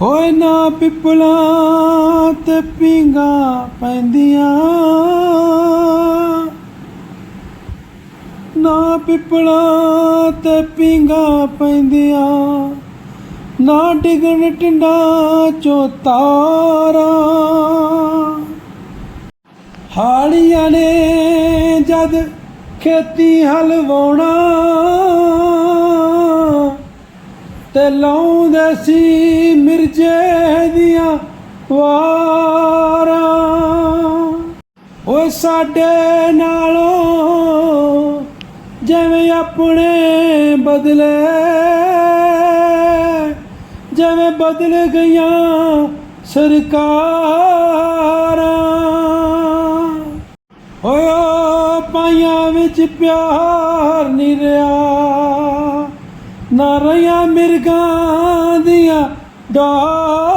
ਹੋਏ ਨਾ ਪਿਪਲਾਂ ਤੇ ਪਿੰਗਾ ਪੈਂਦੀਆਂ। ਨਾ ਪਿਪਲਾਂ ਤੇ ਪਿੰਗਾ ਪੈਂਦੀਆਂ, ਨਾ ਡਿਗਣ ਟਿੰਡਾ ਚੋ ਤਾਰਾ। ਹਾੜੀਆਂ ਨੇ ਜਦ ਖੇਤੀ ਹਲਵਾਉਣਾ ਤੇ ਲਾਉਂਦੇ ਸੀ ਮਿਰਜੇ ਦੀਆਂ ਵਾਰਾਂ। ਓਏ ਸਾਡੇ ਨਾਲੋਂ ਜਿਵੇਂ ਆਪਣੇ ਬਦਲੇ, ਜਿਵੇਂ ਬਦਲ ਗਈਆਂ ਸਰਕਾਰਾਂ। ਓਏ ਪਾਈਆਂ ਵਿੱਚ ਪਿਆਰ ਨਹੀਂ ਰਿਹਾ। ਨਾ ਰਹੀਆਂ ਮਿਰਗਾਂ ਦੀਆਂ ਡਾਰਾਂ